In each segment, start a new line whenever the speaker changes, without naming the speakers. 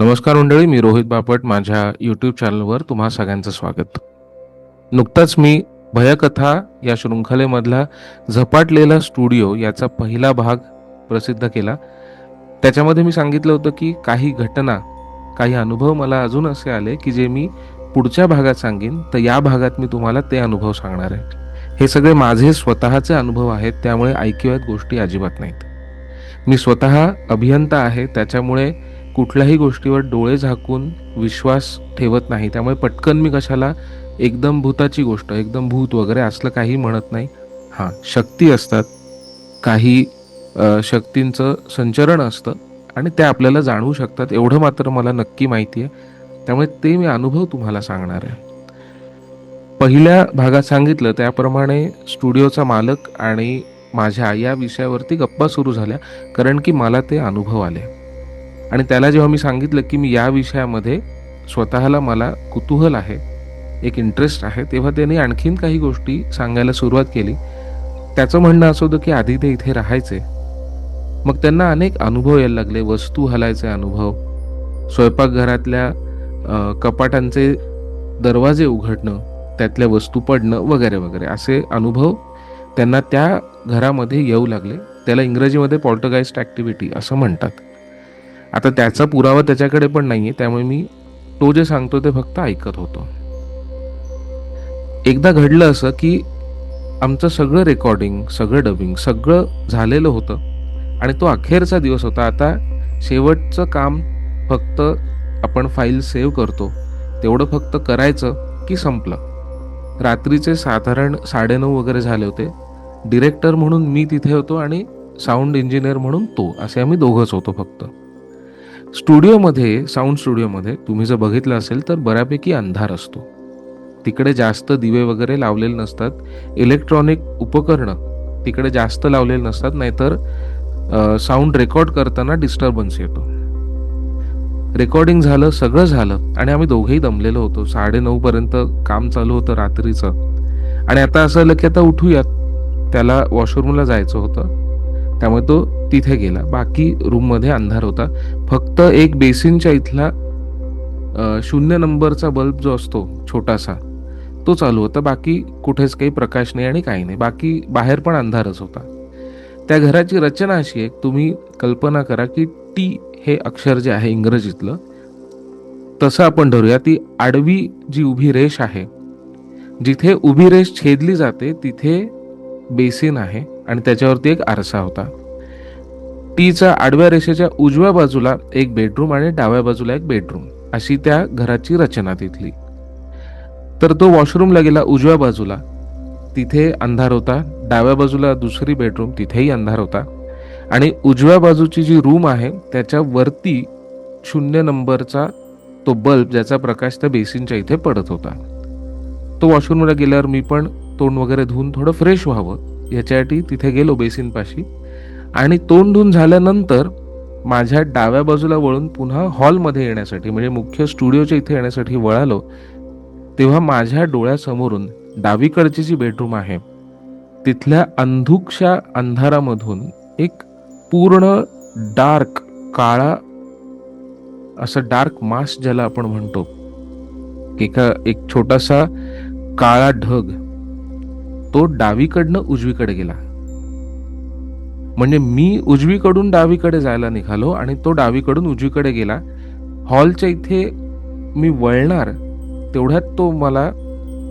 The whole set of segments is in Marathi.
नमस्कार मंडळी मी रोहित बापट. माझ्या यूट्यूब चॅनलवर तुम्हा सगळ्यांचं स्वागत. नुकताच मी भयकथा या शृंखलेमधला झपाटलेला स्टुडिओ याचा पहिला भाग प्रसिद्ध केला. त्याच्यामध्ये मी सांगितलं होतं की काही घटना काही अनुभव मला अजून असे आले की जे मी पुढच्या भागात सांगेन. तर या भागात मी तुम्हाला ते अनुभव सांगणार आहे. हे सगळे माझे स्वतःचे अनुभव आहेत त्यामुळे ऐकिवात गोष्टी अजिबात नाहीत. मी स्वतः अभियंता आहे त्याच्यामुळे कुठल्याही गोष्टीवर डोळे झाकून विश्वास ठेवत नाही. त्यामुळे पटकन मी कशाला एकदम भूताची गोष्ट एकदम भूत वगैरे असलं काही म्हणत नाही. हां शक्ती असतात. काही शक्तींचं संचरण असतं आणि ते आपल्याला जाणवू शकतात. एवढं मात्र मला नक्की माहिती आहे त्यामुळे ते मी अनुभव तुम्हाला सांगणार आहे. पहिल्या भागात सांगितलं त्याप्रमाणे स्टुडिओचा मालक आणि माझ्या या विषयावरती गप्पा सुरू झाल्या कारण की मला ते अनुभव आले. आणि त्याला जेव्हा मी सांगितलं की मी या विषयामध्ये स्वतःला मला कुतूहल आहे एक इंटरेस्ट आहे तेव्हा त्याने आणखीन काही गोष्टी सांगायला सुरुवात केली. त्याचं म्हणणं असं होतं की आधी ते इथे राहायचे. मग त्यांना अनेक अनुभव यायला लागले वस्तू हलायचे अनुभव स्वयंपाकघरातल्या कपाटांचे दरवाजे उघडणं त्यातल्या वस्तू पडणं वगैरे वगैरे असे अनुभव त्यांना त्या घरामध्ये येऊ लागले. त्याला इंग्रजीमध्ये पॉल्टगाइस्ट ॲक्टिव्हिटी असं म्हणतात. आता त्याचा पुरावा त्याच्याकडे पण नाही आहे त्यामुळे मी तो जे सांगतो ते फक्त ऐकत होतो. एकदा घडलं असं की आमचं सगळं रेकॉर्डिंग सगळं डबिंग सगळं झालेलं होतं आणि तो अखेरचा दिवस होता. आता शेवटचं काम फक्त आपण फाईल सेव्ह करतो तेवढं फक्त करायचं की संपलं. रात्रीचे साधारण साडेनऊ वगैरे झाले होते. डिरेक्टर म्हणून मी तिथे होतो आणि साऊंड इंजिनियर म्हणून तो असे आम्ही दोघंच होतो फक्त. स्टुडिओमध्ये साऊंड स्टुडिओमध्ये तुम्ही जर बघितलं असेल तर बऱ्यापैकी अंधार असतो. तिकडे जास्त दिवे वगैरे लावलेले नसतात. इलेक्ट्रॉनिक उपकरणं तिकडे जास्त लावलेले नसतात नाहीतर साऊंड रेकॉर्ड करताना डिस्टर्बन्स येतो. रेकॉर्डिंग झालं सगळं झालं आणि आम्ही दोघेही दमलेलो होतो. साडे नऊपर्यंत काम चालू होतं रात्रीचं. आणि आता असं आलं की आता उठूयात. त्याला वॉशरूमला जायचं होतं. त्यामुळे तो तिथे गेला. बाकी रूममध्ये अंधार होता. फक्त एक बेसिनच्या इथला शून्य नंबरचा बल्ब जो असतो छोटासा तो चालू होता. बाकी कुठेच काही प्रकाश नाही आणि काही नाही. बाकी बाहेर पण अंधारच होता. त्या घराची रचना अशी आहे तुम्ही कल्पना करा की टी हे अक्षर जे आहे इंग्रजीतलं तसं आपण धरूया. ती आडवी जी उभी रेष आहे जिथे उभी रेष छेदली जाते तिथे बेसिन आहे आणि त्याच्यावरती एक आरसा होता. टीचा आडव्या रेषेच्या उजव्या बाजूला एक बेडरूम आणि डाव्या बाजूला एक बेडरूम अशी त्या घराची रचना तिथली. तर तो वॉशरूमला गेला उजव्या बाजूला. तिथे अंधार होता. डाव्या बाजूला दुसरी बेडरूम तिथेही अंधार होता. आणि उजव्या बाजूची जी रूम आहे त्याच्या वरती शून्य नंबरचा तो बल्ब ज्याचा प्रकाश त्या बेसिनच्या इथे पडत होता. तो वॉशरूमला गेल्यावर मी पण तोंड वगैरे धुवून थोडं फ्रेश व्हावं याच्यासाठी तिथे गेलो बेसिनपाशी आणि तोंड झाल्यानंतर माझ्या डाव्या बाजूला वळून पुन्हा हॉलमध्ये येण्यासाठी म्हणजे मुख्य स्टुडिओच्या इथे येण्यासाठी वळालो तेव्हा माझ्या डोळ्यासमोरून डावीकडची जी बेडरूम आहे तिथल्या अंधुकशा अंधारामधून एक पूर्ण डार्क काळा असं डार्क मास ज्याला आपण म्हणतो एका एक छोटासा काळा ढग तो डावीकडनं उजवीकडे गेला. म्हणजे मी उजवीकडून डावीकडे जायला निघालो आणि तो डावीकडून उजवीकडे गेला. हॉलच्या इथे मी वळणार तेवढ्यात तो मला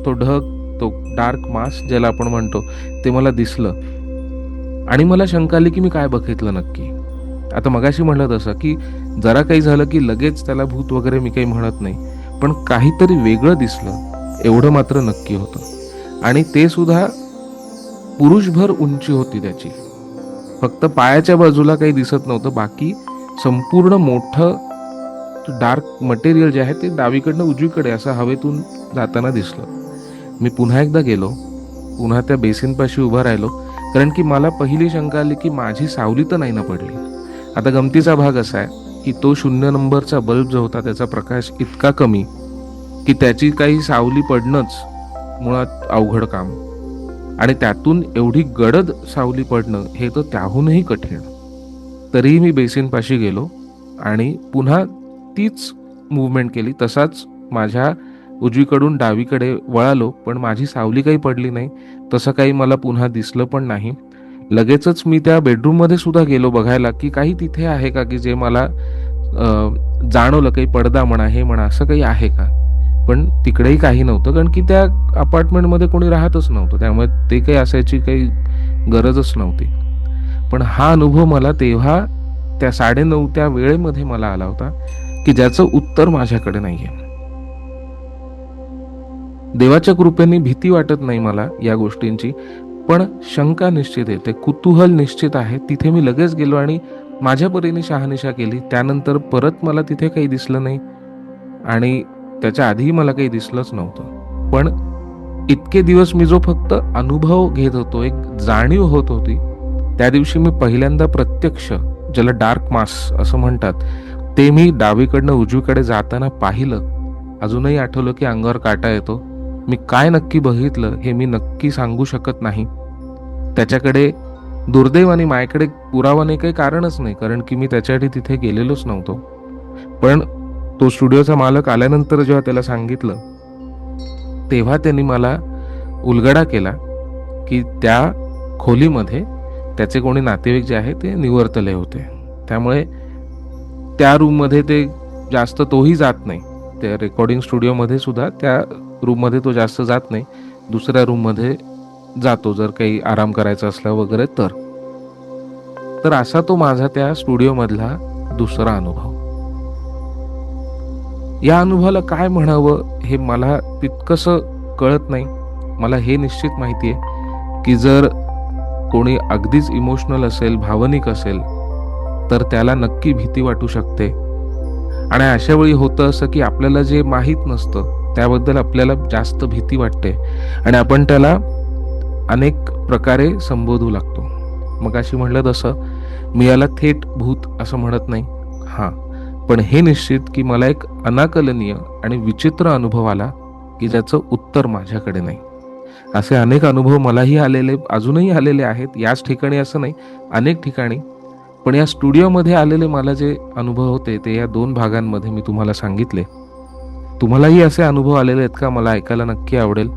तो ढग तो डार्क मास ज्याला आपण म्हणतो ते मला दिसलं. आणि मला शंका आली की मी काय बघितलं नक्की. आता मगाशी म्हणलं तसं की जरा काही झालं की लगेच त्याला भूत वगैरे मी काही म्हणत नाही. पण काहीतरी वेगळं दिसलं एवढं मात्र नक्की होतं. आणि ते सुद्धा पुरुषभर उंची होती त्याची. फक्त पायाच्या बाजूला काही दिसत नव्हतं. बाकी संपूर्ण मोठं डार्क मटेरियल जे आहे ते डावीकडनं उजवीकडे असं हवेतून जाताना दिसलं. मी पुन्हा एकदा गेलो. पुन्हा त्या बेसिनपाशी उभा राहिलो. कारण की मला पहिली शंका आली की माझी सावली तर नाही ना पडली. आता गमतीचा भाग असा आहे की तो शून्य नंबरचा बल्ब जो होता त्याचा प्रकाश इतका कमी की त्याची काही सावली पडणंच मुळात अवघड काम. आणि त्यातून एवढी गडद सावली पडणं हे तर त्याहूनही कठीण. तरीही मी बेसिनपाशी गेलो आणि पुन्हा तीच मुवमेंट केली. तसाच माझ्या उजवीकडून डावीकडे वळालो पण माझी सावली काही पडली नाही. तसं काही मला पुन्हा दिसलं पण नाही. लगेचच मी त्या बेडरूममध्ये सुद्धा गेलो बघायला की काही तिथे आहे का की जे मला जाणवलं काही पडदा म्हणा हे म्हणा असं काही आहे का? पण तिकडेही काही नव्हतं कारण की त्या अपार्टमेंटमध्ये कोणी राहतच नव्हतं. त्यामुळे ते काही असायची काही गरजच नव्हती. पण हा अनुभव मला तेव्हा त्या साडेनऊ त्या वेळेमध्ये मला आला होता की ज्याचं उत्तर माझ्याकडे नाही आहे देवाच्या कृपेने भीती वाटत नाही मला या गोष्टींची पण शंका निश्चित येते कुतूहल निश्चित आहे. तिथे मी लगेच गेलो आणि माझ्या परीने शहानिशा केली. त्यानंतर परत मला तिथे काही दिसलं नाही. आणि त्याच्या आधीही मला काही दिसलंच नव्हतं. पण इतके दिवस मी जो फक्त अनुभव घेत होतो एक जाणीव होत होती त्या दिवशी मी पहिल्यांदा प्रत्यक्ष ज्याला डार्क मास असं म्हणतात ते मी डावीकडनं उजवीकडे जाताना पाहिलं. अजूनही आठवलं की अंगावर काटा येतो. मी काय नक्की बघितलं हे मी नक्की सांगू शकत नाही. त्याच्याकडे दुर्दैवाने माझ्याकडे पुरावाने काही कारणच नाही कारण की मी त्याच्यासाठी तिथे गेलेलोच नव्हतो. पण तो स्टुडिओचा मालक आल्यानंतर जेव्हा त्याला सांगितलं तेव्हा त्यांनी मला उलगडा केला की त्या खोलीमध्ये त्याचे कोणी नातेवाईक जे आहे ते निवर्तले होते. त्यामुळे त्या रूममध्ये ते जास्त तोही जात नाही. त्या रेकॉर्डिंग स्टुडिओमध्ये सुद्धा त्या रूममध्ये तो जास्त जात नाही. दुसऱ्या रूममध्ये जातो जर काही आराम करायचा असला वगैरे तर. तर असा तो माझा त्या स्टुडिओमधला दुसरा अनुभव. या अनुभवाला काय म्हणावं हे मला तितकंसं कळत नाही. मला हे निश्चित माहिती आहे की जर कोणी अगदीच इमोशनल असेल भावनिक असेल तर त्याला नक्की भीती वाटू शकते. आणि अशा वेळी होतं असं की आपल्याला जे माहीत नसतं त्याबद्दल आपल्याला जास्त भीती वाटते आणि आपण त्याला अनेक प्रकारे संबोधू लागतो. मग अशी म्हणलं तसं मी याला थेट भूत असं म्हणत नाही. हां. पण हे निश्चित की मला एक अनाकलनीय आणि विचित्र अनुभव आला की ज्याचं उत्तर माझ्याकडे नाही. असे अनेक अनुभव मलाही आलेले अजूनही आलेले आहेत. याच ठिकाणी असं नाही अनेक ठिकाणी. पण या स्टुडिओमध्ये आलेले मला जे अनुभव होते ते या दोन भागांमध्ये मी तुम्हाला सांगितले. तुम्हालाही असे अनुभव आलेले आहेत का? मला ऐकायला नक्की आवडेल.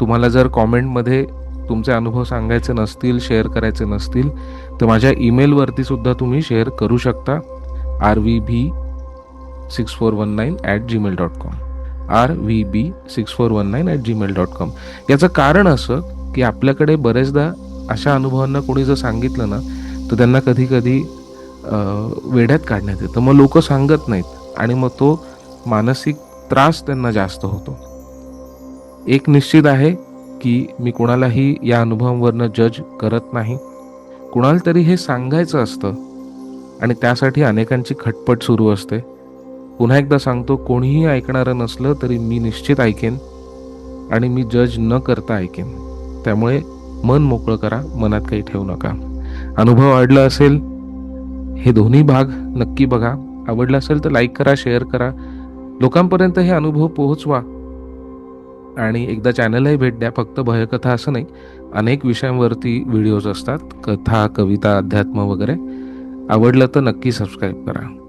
तुम्हाला जर कॉमेंटमध्ये तुमचे अनुभव सांगायचे नसतील शेअर करायचे नसतील तर माझ्या ईमेलवरती सुद्धा तुम्ही शेअर करू शकता. R V B six four one nine at Gmail dot com R V B six four one nine at Gmail dot com याचं कारण असं की आपल्याकडे बरेचदा अशा अनुभवांना कोणी जर सांगितलं ना तर त्यांना कधी कधी वेड्यात काढण्यात येतं. मग लोक सांगत नाहीत आणि मग तो मानसिक त्रास त्यांना जास्त होतो. एक निश्चित आहे की मी कोणालाही या अनुभवांवरनं जज करत नाही. कुणाला तरी हे सांगायचं असतं आणि त्यासाठी अनेकांची खटपट सुरू असते. पुन्हा एकदा सांगतो कोणीही ऐकणारं नसलं तरी मी निश्चित ऐकेन आणि मी जज न करता ऐकेन. त्यामुळे मन मोकळं करा मनात काही ठेवू नका. अनुभव आवडला असेल हे दोन्ही भाग नक्की बघा. आवडलं असेल तर लाईक करा शेअर करा. लोकांपर्यंत हे अनुभव पोहोचवा. आणि एकदा चॅनलही भेट द्या फक्त भयकथा असं नाही. अनेक विषयांवरती व्हिडिओज असतात. कथा कविता अध्यात्म वगैरे. आवडलं तर नक्की सबस्क्राईब करा.